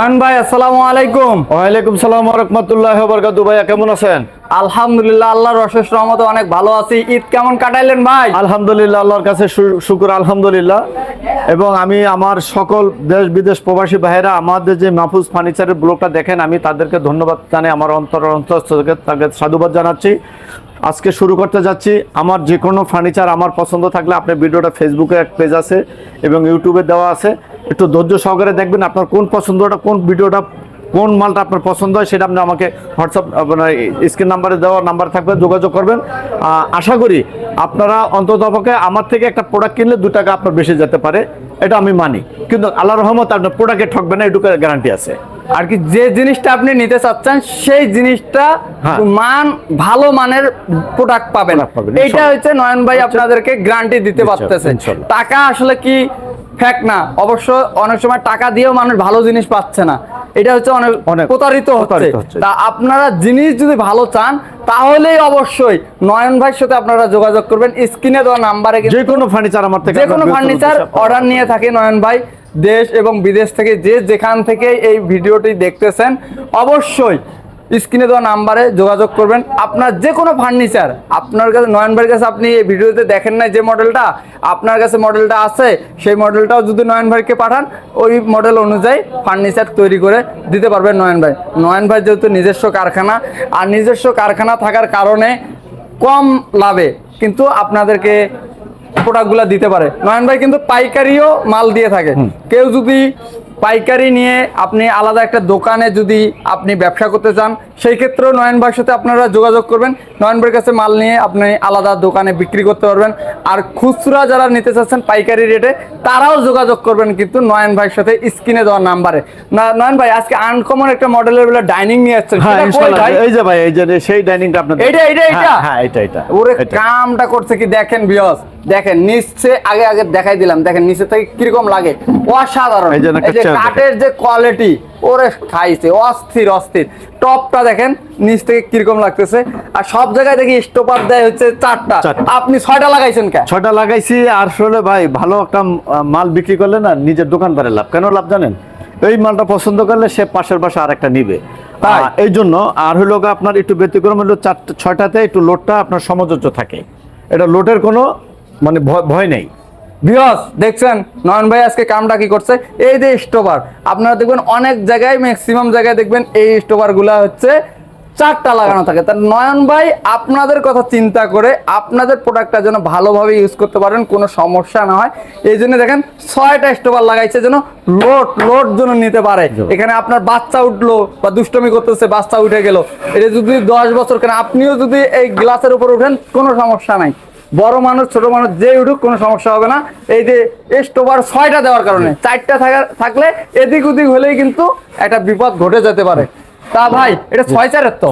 ভাই আসসালামু আলাইকুম। ওয়ালাইকুম সালাম রহমতুল্লাহ বরকাতু ভাইয়া কেমন আছেন? আলহামদুলিল্লাহ আল্লাহর অশেষ রহমতে অনেক ভালো আছি। ঈদ কেমন কাটাইলেন ভাই? আলহামদুলিল্লাহ আল্লাহর কাছে শুকুর আলহামদুলিল্লাহ। এবং আমি আমার সকল দেশ বিদেশ প্রবাসী ভাইয়েরা আমাদের যে মাহফুজ ফার্নিচারের ব্লগটা দেখেন আমি তাদেরকে ধন্যবাদ জানাই আমার অন্তর অন্তর থেকে তাকে সাধুবাদ জানাচ্ছি। আজকে শুরু করতে যাচ্ছি। আমার যে কোনো ফার্নিচার আমার পছন্দ থাকলে আপনার ভিডিওটা ফেসবুকে এক পেজ আছে এবং ইউটিউবে দেওয়া আছে। একটু ধৈর্য সহকারে দেখবেন আপনার কোন পছন্দটা কোন ভিডিওটা কোন মালটা আপনার পছন্দ হয় সেটা আপনি আমাকে হোয়াটসঅ্যাপ আপনার স্ক্রিন নাম্বারে দেওয়া নাম্বার থাকবে যোগাযোগ করবেন। আশা করি আপনারা অন্তত পক্ষে আমার থেকে একটা প্রোডাক্ট কিনলে দু টাকা আপনার বেশি যেতে পারে এটা আমি মানি। কিন্তু আল্লাহ রহমত আপনার প্রোডাক্টে ঠকবে না এটুকু গ্যারান্টি আছে। আর কি যে জিনিসটা আপনি নিতে চাচ্ছেন সেই জিনিসটা হ্যাঁ। মান ভালো মানের প্রোডাক্ট পাবেন। এটা হচ্ছে নয়ন ভাই আপনাদেরকে গ্যারান্টি দিতে দিচ্ছে, পারতেছে। ইনশাল্লাহ। টাকা আসলে কি ফ্যাক না। অবশ্য অনেক সময় টাকা দিয়েও মানুষ ভালো জিনিস পাচ্ছে না। এটা হচ্ছে অনেক অনেক প্রতারিত হচ্ছে। তা আপনারা জিনিস যদি ভালো চান তাহলেই অবশ্যই নয়ন ভাইয়ের সাথে আপনারা যোগাযোগ করবেন। স্ক্রিনে দেওয়া নাম্বারে যে কোনো ফার্নিচার আমার থেকে যে কোনো ফার্নিচার অর্ডার নিয়ে থাকে নয়ন ভাই। দেশ এবং বিদেশ থেকে যে যেখান থেকে এই ভিডিওটি দেখতেছেন অবশ্যই স্ক্রিনে দেওয়া নাম্বারে যোগাযোগ করবেন। আপনার যে কোনো ফার্নিচার আপনার কাছে নয়ন ভাইয়ের কাছে আপনি এই ভিডিওতে দেখেন না যে মডেলটা আপনার কাছে মডেলটা আছে সেই মডেলটাও যদি নয়ন ভাইকে পাঠান ওই মডেল অনুযায়ী ফার্নিচার তৈরি করে দিতে পারবেন নয়ন ভাই। নয়ন ভাই যেহেতু নিজস্ব কারখানা আর নিজস্ব কারখানা থাকার কারণে কম লাভে কিন্তু আপনাদেরকে প্রোডাক্টগুলো দিতে পারে। নয়ন ভাই কিন্তু পাইকারিও মাল দিয়ে থাকে। কেউ যদি পাইকারি নিয়ে আপনি আলাদা একটা দোকানে যদি আপনি ব্যবসা করতে চান সেই ক্ষেত্রেও নয়ন ভাইয়ের সাথে আপনারা যোগাযোগ করবেন। নয়ন ভাইয়ের কাছে মাল নিয়ে আপনি আলাদা দোকানে বিক্রি করতে পারবেন। আর খুচরা যারা নিতে চাচ্ছেন পাইকারি রেটে তারাও যোগাযোগ করবেন কিন্তু নয়ন ভাইয়ের সাথে স্ক্রিনে দেওয়ার নাম্বারে। না- নয়ন ভাই আজকে আনকমন একটা মডেলের বলে ডাইনিং নিয়ে আসছেন। হ্যাঁ? এই যে ভাই এই যে সেই ডাইনিংটা আপনার এইটা, এইটা, এইটা? হ্যাঁ, হ্যাঁ এটা এটা ওরে কামটা করছে কি দেখেন বিয়স দেখেন নিচে আগে আগে দেখাই দিলাম। দেখেন নিচে থেকে কীরকম লাগে? অসাধারণ। এই যে। কাঠের যে কোয়ালিটি ওরে খাইছে অস্থির অস্থির। টপটা দেখেন নিচ থেকে কীরকম লাগতেছে। আর সব জায়গায় দেখি স্টোপার দেয় হচ্ছে চারটা। আপনি ছয়টা লাগাইছেন কেন ছয়টা লাগাইছি আর আসলে ভাই ভালো একটা মাল বিক্রি করলে না নিজের দোকানদারের লাভ। কেন লাভ জানেন? এই মালটা পছন্দ করলে সে পাশের পাশে আর একটা নিবে? এই জন্য আর হলো আপনার একটু ব্যতিক্রম হলো চারটা ছয়টাতে একটু লোডটা আপনার সমযোজ্য থাকে। এটা লোডের কোনো মানে ভয়- ভয় নেই। বিয়স দেখছেন? নয়ন ভাই আজকে কামটা কি করছে? এই যে স্টোভার আপনারা দেখবেন অনেক জায়গায় ম্যাক্সিমাম জায়গায় দেখবেন এই স্টোভারগুলা হচ্ছে চারটা লাগানো থাকে। তার নয়ন ভাই আপনাদের কথা চিন্তা করে আপনাদের প্রোডাক্টটা যেন ভালোভাবে ইউজ করতে পারেন কোনো সমস্যা না হয়। এই জন্য দেখেন ছয়টা স্টোভার লাগাইছে যেন লোড লোড যেন নিতে পারে। এখানে আপনার বাচ্চা উঠল বা দুষ্টমি করতেছে বাচ্চা উঠে গেল। এটা যদি দশ বছর কেন আপনিও যদি এই গ্লাসের উপর উঠেন কোনো সমস্যা নাই। বড় মানুষ ছোট মানুষ যে উঠুক কোনো সমস্যা হবে না। এই যে স্টোভার ছয়টা দেওয়ার কারণে চারটা থাকা থাকলে এদিক ওদিক হলেই কিন্তু একটা বিপদ ঘটে যেতে পারে। তা ভাই এটা ছয় চারের তো।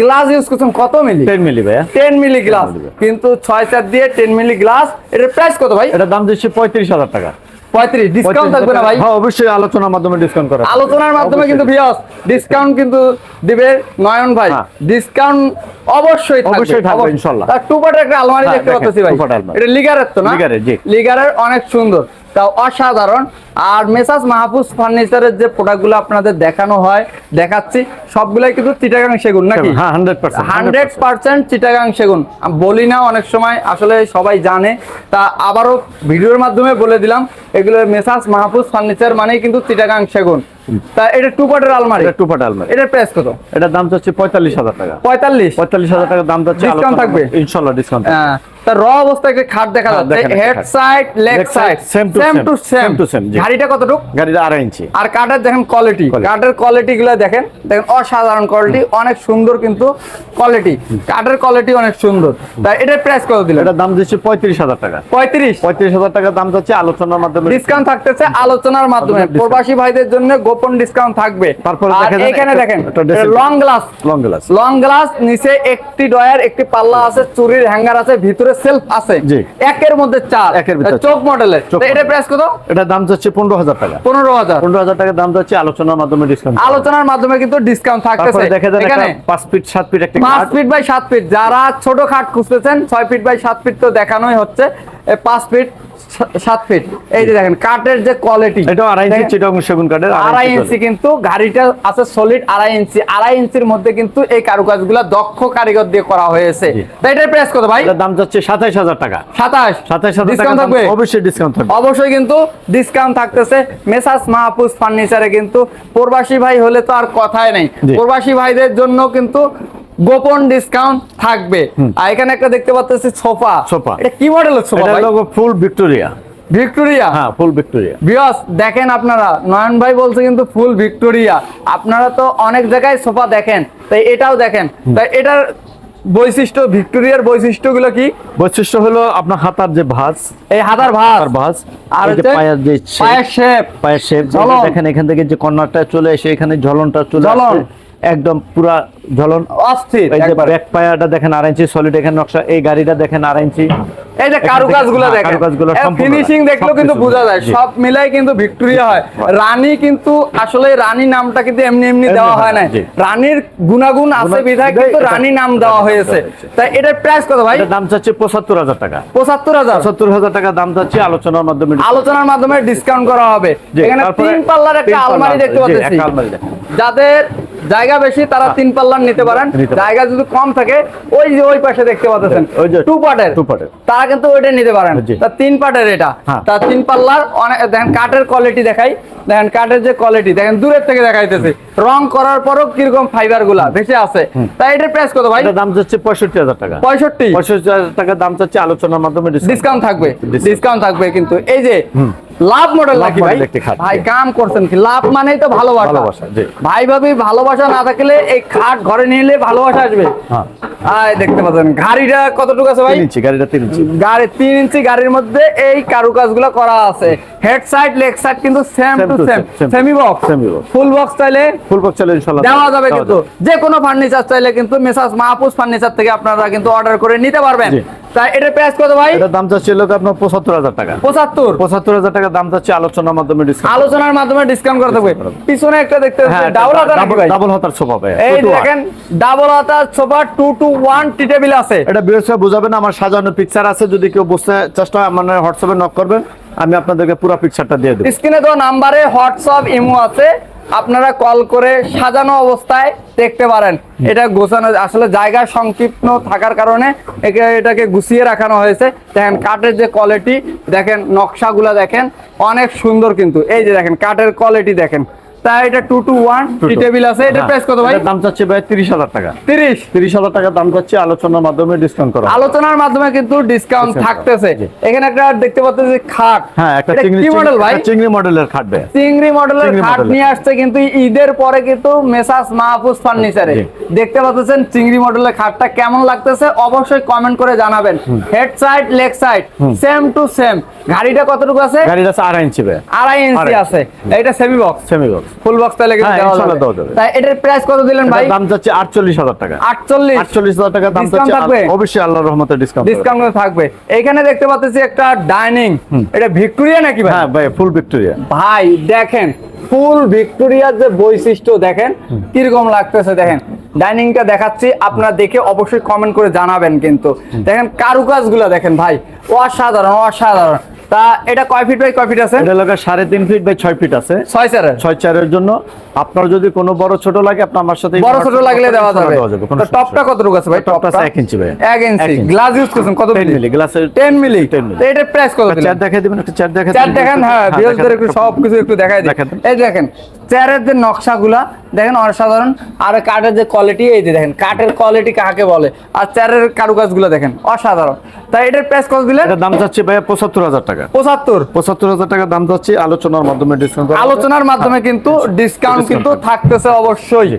গ্লাস ইউজ করছেন কত মিলি? টেন মিলি ভাইয়া। Ten milli glass. কিন্তু ছয় চার দিয়ে টেন মিলি গ্লাস এটার প্রাইস কত ভাই? এটার দাম দিচ্ছে পঁয়ত্রিশ হাজার টাকা। পঁয়ত্রিশ ডিসকাউন্ট থাকবে না ভাই। হ্যাঁ অবশ্যই আলোচনার মাধ্যমে ডিসকাউন্ট করা। আলোচনার মাধ্যমে কিন্তু বিয়স ডিসকাউন্ট কিন্তু দিবে নয়ন ভাই। হ্যাঁ। ডিসকাউন্ট অবশ্যই থাকবে। অবশ্যই থাকবে, ইনশাআল্লাহ। তার একটা আলমারি হ্যাঁ, দেখতে পাচ্ছি ভাই। এটা লিগারের তো না? লিগারের, জি। লিগারের অনেক সুন্দর। তাও অসাধারণ। আর মেসাজ মাহফুজ ফার্নিচারের যে প্রোডাক্টগুলো আপনাদের দেখানো হয় দেখাচ্ছি সবগুলাই কিন্তু চিটাগাং সেগুন নাকি? হ্যাঁ হান্ড্রেড পার্সেন্ট চিটাগাং সেগুন। আমি বলি না অনেক সময় আসলে সবাই জানে। তা আবারও ভিডিওর মাধ্যমে বলে দিলাম এগুলো মেসাজ মাহফুজ ফার্নিচার মানেই কিন্তু চিটাগাং সেগুন। তা এটা টু পার্টের আলমারি। এটা টু পার্ট আলমারি। এটার প্রাইস কত? এটার দাম পঁয়তাল্লিশ হাজার টাকা। পঁয়তাল্লিশ? পঁয়তাল্লিশ হাজার টাকা দাম যাচ্ছে আলোচনা- থাকবে? ডিসকাউন্ট হ্যাঁ, তা র অবস্থায় একটা খাট দেখা যাচ্ছে head side leg side same to same same to same, জি। গাড়িটা কতটুক? গাড়িটা আড়াই ইঞ্চি। আর কাঠের দেখেন কোয়ালিটি কাঠের কোয়ালিটি গুলো দেখেন দেখেন অসাধারণ কোয়ালিটি অনেক সুন্দর কিন্তু কোয়ালিটি কাঠের কোয়ালিটি অনেক সুন্দর। তাই এটার প্রাইস কত দিলেন? এটার দাম দিচ্ছে পঁয়ত্রিশ হাজার টাকা। পঁয়ত্রিশ? পঁয়ত্রিশ হাজার টাকা দাম যাচ্ছে আলোচনার মাধ্যমে। ডিসকাউন্ট থাকতেছে আলোচনার মাধ্যমে। প্রবাসী ভাইদের জন্য গোপন ডিসকাউন্ট থাকবে। তারপরে এখানে দেখেন long glass long glass long glass নিচে একটি ডয়ার একটি পাল্লা আছে চুরির হ্যাঙ্গার আছে ভিতরে সেলফ আছে। একের মধ্যে চার। একের ভিতরে চোখ মডেলের এটা প্রাইস কত? এটার দাম যাচ্ছে পনেরো হাজার টাকা। পনেরো হাজার। পনেরো হাজার টাকা দাম যাচ্ছে আলোচনার মাধ্যমে ডিসকাউন্ট আলোচনার মাধ্যমে কিন্তু ডিসকাউন্ট থাকতেছে। দেখা যায় এখানে একটা পাঁচ ফিট সাত ফিট একটা পাঁচ খাট। ফিট বাই সাত ফিট যারা ছোট খাট খুঁজতেছেন ছয় ফিট বাই সাত ফিট তো দেখানোই হচ্ছে। এ পাঁচ ফিট সা- সাত ফিট এই যে দেখেন কাঠের যে কোয়ালিটি এটা আড়াই ইঞ্চি চিটং সেগুন কাঠের আড়াই ইঞ্চি কিন্তু গাড়িটা আছে সলিড আড়াই ইঞ্চি আড়াই ইঞ্চির মধ্যে কিন্তু এই কারুকাজগুলো দক্ষ কারিগর দিয়ে করা হয়েছে। তো এটার প্রাইস কত ভাই? দাম যাচ্ছে সাতাইশ হাজার টাকা। সাতাশ? হাজার ডিসকাউন্ট থাকবে? অবশ্যই ডিসকাউন্ট থাকবে। অবশ্যই কিন্তু ডিসকাউন্ট থাকতেছে। মেসাস মাহফুজ ফার্নিচারে কিন্তু প্রবাসী ভাই হলে তো আর কথাই নেই। প্রবাসী ভাইদের জন্য কিন্তু গোপন ডিসকাউন্ট থাকবে। আর এখানে একটা দেখতে পাচ্ছি সোফা। সোফা। এটা কি মডেলের সোফা এটা হলো ফুল ভিক্টোরিয়া ভিক্টোরিয়া হ্যাঁ ফুল ভিক্টোরিয়া বিয়স দেখেন আপনারা নয়ন ভাই বলছে কিন্তু ফুল ভিক্টোরিয়া আপনারা তো অনেক জায়গায় সোফা দেখেন তাই এটাও দেখেন। তাই এটার বৈশিষ্ট্য ভিক্টোরিয়ার বৈশিষ্ট্যগুলো কি? বৈশিষ্ট্য হলো আপনার হাতার যে ভাঁজ এই হাতার হাতার ভাঁজ আর যে পায়ের যে পায়ের শেপ পায়ের শেপ দেখেন এখান থেকে যে কর্নারটা চলে এসে এখানে ঝলনটা চলে ঝলন। একদম পুরা ঝলন অস্থির এই যে ব্যাক পায়াটা দেখেন আড়াই ইঞ্চি সলিড এখানে নকশা। এই গাড়িটা দেখেন আড়াই ইঞ্চি এই যে কারুকাজগুলো হ্যাঁ, দেখেন। কারুকাজগুলো ফিনিশিং রাখা। দেখলেও কিন্তু বোঝা যায়। সব মিলাই কিন্তু ভিক্টোরিয়া হয়। রানী কিন্তু আসলে রানী নামটা কিন্তু এমনি এমনি দেওয়া হয় হয় না রানীর গুণাগুণ আছে বিধায় কিন্তু রানী নাম দেওয়া হয়েছে। তাই এটার প্রাইস কত ভাই? দাম চাচ্ছে পঁচাত্তর হাজার টাকা। পঁচাত্তর হাজার? পঁচাত্তর হাজার টাকা দাম চাচ্ছে আলোচনার মাধ্যমে আলোচনার মাধ্যমে ডিসকাউন্ট করা হবে। এখানে তিন পাল্লার একটা আলমারি দেখতে পাচ্ছি। যাদের জায়গা বেশি তারা তিন পাল্লার নিতে পারেন। জায়গা যদি কম থাকে ওই যে ওই পাশে দেখতে পাচ্ছেন টু পার্টের part এর। তারা কিন্তু ওইটা নিতে পারেন। তা তিন পার্টের এটা। হ্যাঁ। তা তিন পাল্লার অনেক দেখেন কাঠের কোয়ালিটি দেখাই। দেখেন কাঠের যে কোয়ালিটি দেখেন দূরের থেকে দেখাইতেছে। রং করার পরও কীরকম ফাইবারগুলা ভেসে আছে তাই এটার প্রাইস কত ভাই? দাম যাচ্ছে পঁয়ষট্টি হাজার টাকা। পঁয়ষট্টি। পঁয়ষট্টি হাজার টাকা দাম চাচ্ছে আলোচনার মাধ্যমে ডিসকাউন্ট থাকবে। ডিসকাউন্ট থাকবে কিন্তু। এই যে লাভ মডেল নাকি ভাই? ভাই কাম করছেন কি? লাভ মানেই তো ভালোবাসা। ভাই ভাবি ভালোবাসা না থাকলে এই খাট ঘরে নিলে ভালোবাসা আসবে। হ্যাঁ। আয় দেখতে পাচ্ছেন। গাড়িটা কতটুকু আছে ভাই? তিন ইঞ্চি গাড়িটা তিন ইঞ্চি। গাড়ি তিন ইঞ্চি গাড়ির মধ্যে এই কারুকাজগুলো করা আছে। হেড সাইড লেগ সাইড কিন্তু same to same same, same. Semi box full box চাইলে ফুল বক্স চাইলে ইনশাল্লাহ দেওয়া যাবে কিন্তু। যে কোনো ফার্নিচার চাইলে কিন্তু মেসাজ মাহফুজ ফার্নিচার থেকে আপনারা কিন্তু অর্ডার করে নিতে পারবেন। এটার প্রাইস কত ভাই? এটার দাম চাচ্ছে লোক আপনার পঁচাত্তর হাজার টাকা। পঁচাত্তর? পঁচাত্তর হাজার টাকা দাম চাচ্ছে আলোচনার মাধ্যমে ডিসকাউন্ট আলোচনার মাধ্যমে ডিসকাউন্ট করে দেবে পিছনে একটা দেখতে হ্যাঁ ডাবল হাতা নাকি ভাই? ডাবল হাতার সোফা ভাই। এই দেখেন double sofa two two one T table আছে। এটা বিরসা বোঝাবেন আমার সাজানো পিকচার আছে যদি কেউ বুঝতে চেষ্টা হয় আমার হোয়াটসঅ্যাপে নক করবেন আমি আপনাদেরকে পুরো পিকচারটা দিয়ে দেবো। স্ক্রিনে তো নাম্বারে হোয়াটসঅ্যাপ ইমো আছে। আপনারা কল করে সাজানো অবস্থায় দেখতে পারেন। এটা গোছানো আসলে জায়গা সংক্ষিপ্ত থাকার কারণে একে এটাকে গুছিয়ে রাখানো হয়েছে। দেখেন কাঠের যে কোয়ালিটি দেখেন নকশাগুলো দেখেন অনেক সুন্দর কিন্তু। এই যে দেখেন কাঠের কোয়ালিটি দেখেন। তা এটা টু টু ওয়ান টেবিল আছে। এটা প্রাইস কত ভাই? দাম চাচ্ছে ভাই তিরিশ হাজার টাকা। তিরিশ? তিরিশ হাজার টাকা দাম চাচ্ছে আলোচনার মাধ্যমে ডিসকাউন্ট করা আলোচনার মাধ্যমে কিন্তু ডিসকাউন্ট থাকতেছে। এখানে একটা দেখতে পাচ্ছেন যে খাট। হ্যাঁ একটা চিংড়ি মডেল ভাই? চিংড়ি মডেলের খাটবে চিংড়ি মডেলের খাট। নিয়ে আসছে কিন্তু ঈদের পরে কিন্তু মেসাস মাহফুজ ফার্নিচারে। দেখতে পাচ্ছেন চিংড়ি মডেলের খাটটা কেমন লাগতেছে? অবশ্যই কমেন্ট করে জানাবেন। Head side leg side same to same গাড়িটা কতটুকু আছে? গাড়ির আছে আড়াই ইঞ্চি ভাই। আড়াই ইঞ্চি আছে। এটা semi box semi box full box তাহলে কিন্তু হ্যাঁ, দেওয়া যাবে। তাই এটার প্রাইস কত দিলেন ভাই? দাম যাচ্ছে আটচল্লিশ হাজার টাকা। আটচল্লিশ। আটচল্লিশ হাজার টাকা দাম যাচ্ছে? অবশ্যই আল্লাহর রহমতে ডিসকাউন্ট ডিসকাউন্ট থাকবে। এখানে দেখতে পাচ্ছি একটা ডাইনিং এটা ভিক্টোরিয়া নাকি ভাই? হ্যাঁ ভাই ফুল ভিক্টোরিয়া ভাই দেখেন ফুল ভিক্টোরিয়ার যে বৈশিষ্ট্য দেখেন কীরকম লাগতেছে দেখেন। ডাইনিংটা দেখাচ্ছি আপনারা দেখে অবশ্যই কমেন্ট করে জানাবেন কিন্তু। দেখেন কারুকাজগুলো দেখেন ভাই অসাধারণ অসাধারণ। তা এটা কয় ফিট বাই কয় ফিট আছে? এটা সাড়ে তিন ফিট বাই ছয় ফিট আছে। ছয় স্যারের ছয় চারের জন্য আপনার যদি কোনো বড় ছোট লাগে আপনি আমার সাথে বড় ছোট লাগলে দেওয়া যাবে। টপটা আছে ভাই? টপটা আছে এক ইঞ্চি ভাই। এক ইঞ্চি। গ্লাস ইউজ করছেন কত টেন মিলি গ্লাসের 10 মিলি? 10 মিলি। তো এটার প্রাইস কত? চেয়ার দেখাই দিবেন একটা চেয়ার দেখাই চার দেখেন হ্যাঁ হ্যাঁ, বিরোধীদের একটু সব কিছু একটু দেখাই দেখান। এই দেখেন চেয়ারের যে নকশাগুলা দেখেন অসাধারণ। আর কাঠের যে কোয়ালিটি এই যে দেখেন কাঠের কোয়ালিটি কাকে বলে? আর চেয়ারের কারুকাজগুলো দেখেন অসাধারণ। তাই এটার প্রাইস কত দিলেন? দাম চাচ্ছে ভাই পঁচাত্তর হাজার টাকা। পঁচাত্তর। পঁচাত্তর হাজার টাকা দাম চাচ্ছে আলোচনার মাধ্যমে ডিসকাউন্ট আলোচনার মাধ্যমে কিন্তু ডিসকাউন্ট কিন্তু থাকতেছে অবশ্যই।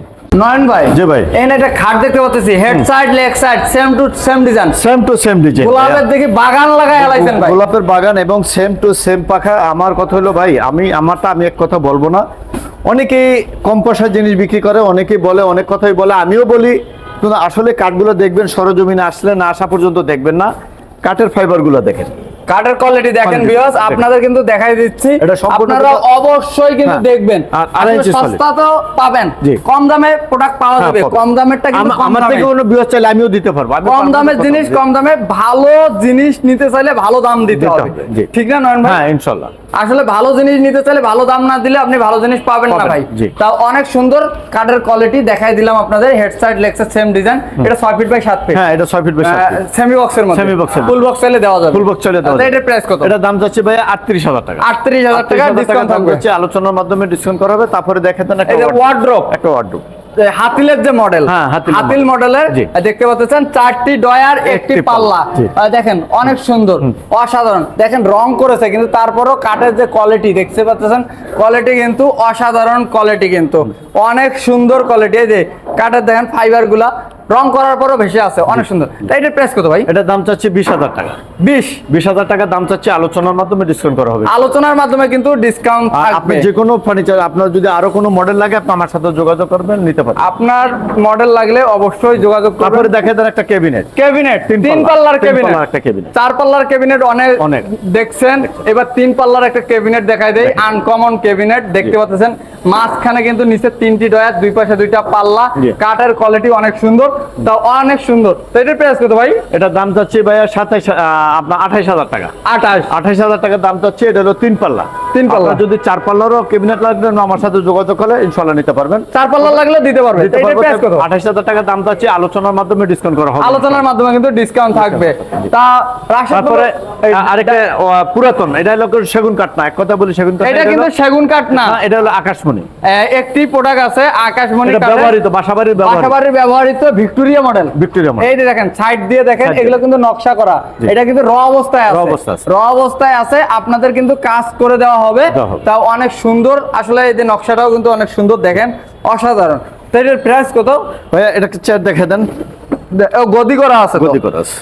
নয়ন ভাই জি ভাই। এই একটা খাট দেখতে পাচ্ছি head side leg side same to same design same to same design গোলাপের দেখি বাগান ভাই। গোলাপের বাগান এবং সেম টু সেম পাখা। আমার কথা হলো ভাই আমি আমারটা আমি এক কথা বলব না। অনেকেই কম পয়সার জিনিস বিক্রি করে অনেকেই বলে অনেক কথাই বলে আমিও বলি। কিন্তু আসলে কাঠগুলো দেখবেন সরজমিনে আসলে না আসা পর্যন্ত দেখবেন না। কাঠের ফাইবারগুলো দেখেন। কাঠের কোয়ালিটি দেখেন দেখেন। আপনাদের কিন্তু দেখাই দিচ্ছি। আপনারা অবশ্যই কিন্তু হ্যাঁ। দেখবেন। আর পাবেন। কম দামে প্রোডাক্ট পাওয়া হ্যাঁ, যাবে। কম দামেরটা কিন্তু আমার থেকে কোনো চাইলে আমিও দিতে পারব। কম দামের জিনিস কম দামে ভালো জিনিস নিতে চাইলে ভালো দাম দিতে হবে। ঠিক না নয়ন ভাই? হ্যাঁ ইনশাল্লাহ। আসলে ভালো জিনিস নিতে চাইলে ভালো দাম না দিলে আপনি ভালো জিনিস পাবেন না ভাই। তাও অনেক সুন্দর কাঠের কোয়ালিটি দেখাই দিলাম আপনাদের। হেড সাইড লেগসের সেম ডিজাইন এটা ছয় ফিট বাই সাত ফিট হ্যাঁ এটা ফিট বেশি সেমি বক্সের মধ্যে। Box এর ফুল বক্স চাইলে দেওয়া যাবে। ফুল বক্স চলে দেওয়া এটার প্রাইস কত? এটা দাম যাচ্ছে ভাই আটত্রিশ হাজার টাকা। আটত্রিশ হাজার টাকা ডিসকাউন্ট থাকবে। আলোচনার মাধ্যমে ডিসকাউন্ট করা হবে তারপরে দেখে দেন একটা এই যে wardrobe। ওয়ার্ড্রপ একটা ওয়ার্ডরোব হাতিলের যে মডেল হ্যাঁ, হাতিল হাতিল মডেলের দেখতে পাচ্ছেন চারটি ডয়ার একটি পাল্লা। দেখেন অনেক সুন্দর অসাধারণ। দেখেন রং করেছে কিন্তু তারপরও কাঠের যে কোয়ালিটি দেখতে পাচ্ছেন কোয়ালিটি কিন্তু অসাধারণ কোয়ালিটি কিন্তু। অনেক সুন্দর কোয়ালিটি এই যে কাঠের দেখেন ফাইবারগুলা রং করার পরও ভেসে আছে অনেক সুন্দর। তাই এটার প্রাইস কত ভাই? এটার দাম চাচ্ছে বিশ হাজার টাকা। বিশ? বিশ হাজার টাকা দাম চাচ্ছে আলোচনার মাধ্যমে ডিসকাউন্ট করা হবে। আলোচনার মাধ্যমে কিন্তু ডিসকাউন্ট আপনি যে কোনো ফার্নিচার আপনার যদি আরও কোনো মডেল লাগে আপনি আমার সাথে যোগাযোগ করবেন নিতে পারেন আপনার মডেল লাগলে অবশ্যই যোগাযোগ তারপরে করবেন দেখে দেন একটা ক্যাবিনেট ক্যাবিনেট তিন পাল্লার ক্যাবিনেট একটা cabinet। চার পাল্লার ক্যাবিনেট অনেক অনেক। দেখছেন। এবার তিন পাল্লার একটা ক্যাবিনেট দেখাই দেয় আনকমন ক্যাবিনেট দেখতে পাচ্ছেন। মাঝখানে কিন্তু নিচে তিনটি ডয়ার দুই পাশে দুইটা পাল্লা। কাঠের কোয়ালিটি অনেক সুন্দর তা অনেক সুন্দর। তো এটার প্রাইস কত ভাই? এটার দাম চাচ্ছে ভাইয়া সাতাইশ আপনার আঠাইশ হাজার টাকা। আঠাশ। আঠাইশ হাজার টাকা দাম চাচ্ছে এটা হলো তিন পাল্লা। তিন পাল্লা। যদি চার পাল্লারও ক্যাবিনেট লাগবে আমার সাথে যোগাযোগ করলে ইনশাল্লাহ নিতে পারবেন। চার পাল্লা লাগলে দিতে পারবে। দিতে এটার পারব প্রাইস কত? আঠাইশ হাজার টাকা দাম চাচ্ছে আলোচনার মাধ্যমে ডিসকাউন্ট করা হবে। আলোচনার মাধ্যমে কিন্তু ডিসকাউন্ট থাকবে। তা তারপরে আরেকটা পুরাতন এটা হলো সেগুন কাঠ না এক কথা বলি সেগুন কাঠ এটা কিন্তু সেগুন কাঠ না, এটা হলো আকাশমণি। এ, একটি প্রোডাক্ট আছে আকাশমণি ব্যবহৃত বাসাবাড়ির বাসাবাড়ির ব্যবহৃত ভিক্টোরিয়া মডেল ভিক্টোরিয়া। এই যে দেখেন সাইড দিয়ে দেখেন এগুলো কিন্তু নকশা করা। এটা কিন্তু র অবস্থায় আছে। অবস্থায় র অবস্থায় আছে আপনাদের কিন্তু কাজ করে দেওয়া হবে। তাও অনেক সুন্দর। আসলে এই যে নকশাটাও কিন্তু অনেক সুন্দর দেখেন অসাধারণ। তো এটার প্রাইস কত? ভাইয়া এটা চেয়ার দেখে দেন। গদি করা আছে গদি করা আছে।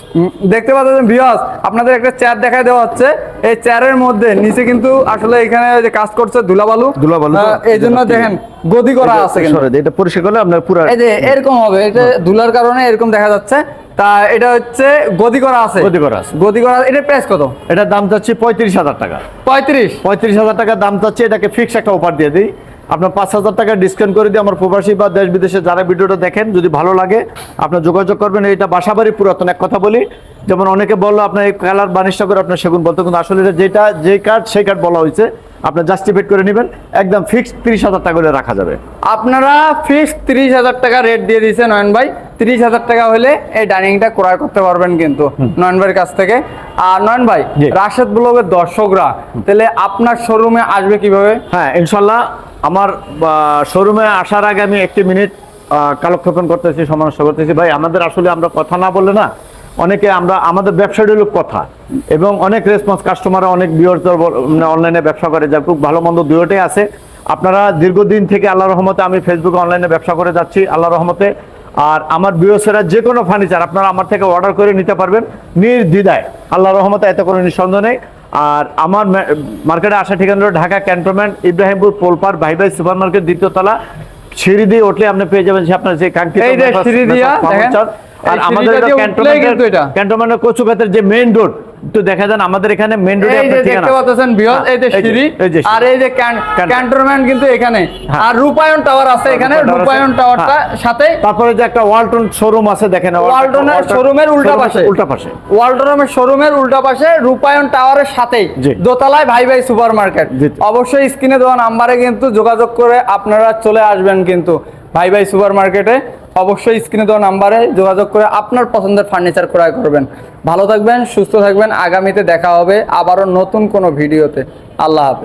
দেখতে পাচ্ছেন ভিউয়ার্স আপনাদের একটা চেয়ার দেখাই দেওয়া হচ্ছে। এই চেয়ারের মধ্যে নিচে কিন্তু আসলে এখানে যে কাজ করছে ধুলাবালু ধুলাবালু এই জন্য দেখেন গদি করা আছে কিন্তু। এটা পরিষ্কার করলে আপনার পুরো এই যে এরকম হবে এটা ধুলার কারণে এরকম দেখা যাচ্ছে। তা এটা হচ্ছে গদি করা আছে। গদি করা আছে। গদি করা এটার প্রাইস কত? এটার দাম চাচ্ছি পঁয়ত্রিশ হাজার টাকা। পঁয়ত্রিশ। পঁয়ত্রিশ হাজার টাকা দাম চাচ্ছে এটাকে ফিক্স একটা অফার দিয়ে দিই। আপনার পাঁচ হাজার টাকা ডিসকাউন্ট করে দিয়ে আমার প্রবাসী বা দেশ বিদেশে যারা ভিডিওটা দেখেন যদি ভালো লাগে আপনার যোগাযোগ করবেন। এটা বাসাবাড়ি পুরাতন এক কথা বলি। যেমন অনেকে বলল আপনার এই কালার বানিশটা করে আপনার সেগুন বলতে কিন্তু আসলে এটা যেটা যে কার্ড সেই কার্ড বলা হয়েছে। আপনার জাস্টিফাইড করে নেবেন। একদম ফিক্সড তিরিশ হাজার টাকা করে রাখা যাবে। আপনারা ফিক্স তিরিশ হাজার টাকা রেট দিয়ে দিয়েছে নয়ন ভাই। তিরিশ হাজার টাকা হলে এই ডাইনিংটা ক্রয় করতে পারবেন কিন্তু নয়ন ভাইয়ের কাছ থেকে। আর নয়ন ভাই রাশেদ ব্লগের দর্শকরা তাহলে আপনার শোরুমে আসবে কীভাবে? হ্যাঁ ইনশাল্লাহ আমার শোরুমে আসার আগে আমি একটি মিনিট কালক্ষেপণ করতেছি, সমালোচনা করতেছি। ভাই, আমাদের আসলে আমরা কথা না বললে না, অনেকে আমরা, আমাদের ব্যবসাটা হলো কথা, এবং অনেক রেসপন্স কাস্টমার অনেক বিয়র অনলাইনে ব্যবসা করে যা খুব ভালো মন্দ দুয়োটাই আছে। আপনারা দীর্ঘদিন থেকে আল্লাহ রহমতে আমি ফেসবুকে অনলাইনে ব্যবসা করে যাচ্ছি আল্লাহ রহমতে। আর আমার বিয়সেরা যে কোনো ফার্নিচার আপনারা আমার থেকে অর্ডার করে নিতে পারবেন, নির্দ্বিধায়। আল্লাহ রহমতে এত কোনো নিঃসন্দেহ নেই। আর আমার মার্কেটে আসা ঠিকানা ঢাকা ক্যান্টনমেন্ট ইব্রাহিমপুর পোলপার ভাই ভাই সুপার মার্কেট দ্বিতীয় তলা। সিঁড়ি দিয়ে উঠলে আপনি পেয়ে যাবেন আপনার যে কাঙ্ক্ষিত আর আমাদের। ক্যান্টনমেন্টের কচুঘাতের যে মেইন রোড একটু দেখা যান আমাদের এখানে মেইন রোডে এই যে দেখতে পাচ্ছেন হ্যাঁ, এই যে সিঁড়ি আর এই যে ক্যান্টনমেন্ট কিন্তু এখানে হ্যাঁ। আর রূপায়ণ টাওয়ার আছে এখানে রূপায়ণ টাওয়ারটা হ্যাঁ। সাথে তারপরে যে একটা ওয়ালটন শোরুম আছে দেখেন ওয়ালটনের শোরুমের উল্টা পাশে উল্টা পাশে ওয়ালটনের শোরুমের উল্টা পাশে রূপায়ণ টাওয়ারের সাথেই। দোতলায় ভাই ভাই সুপার মার্কেট জি। অবশ্যই স্ক্রিনে দেওয়া নাম্বারে কিন্তু যোগাযোগ করে আপনারা চলে আসবেন কিন্তু ভাই ভাই সুপার মার্কেটে অবশ্যই স্ক্রিনে দেওয়া নাম্বারে যোগাযোগ করে আপনার পছন্দের ফার্নিচার ক্রয় করবেন। ভালো থাকবেন, সুস্থ থাকবেন, আগামীতে দেখা হবে আবারও নতুন কোনো ভিডিওতে। আল্লাহ হাফেজ।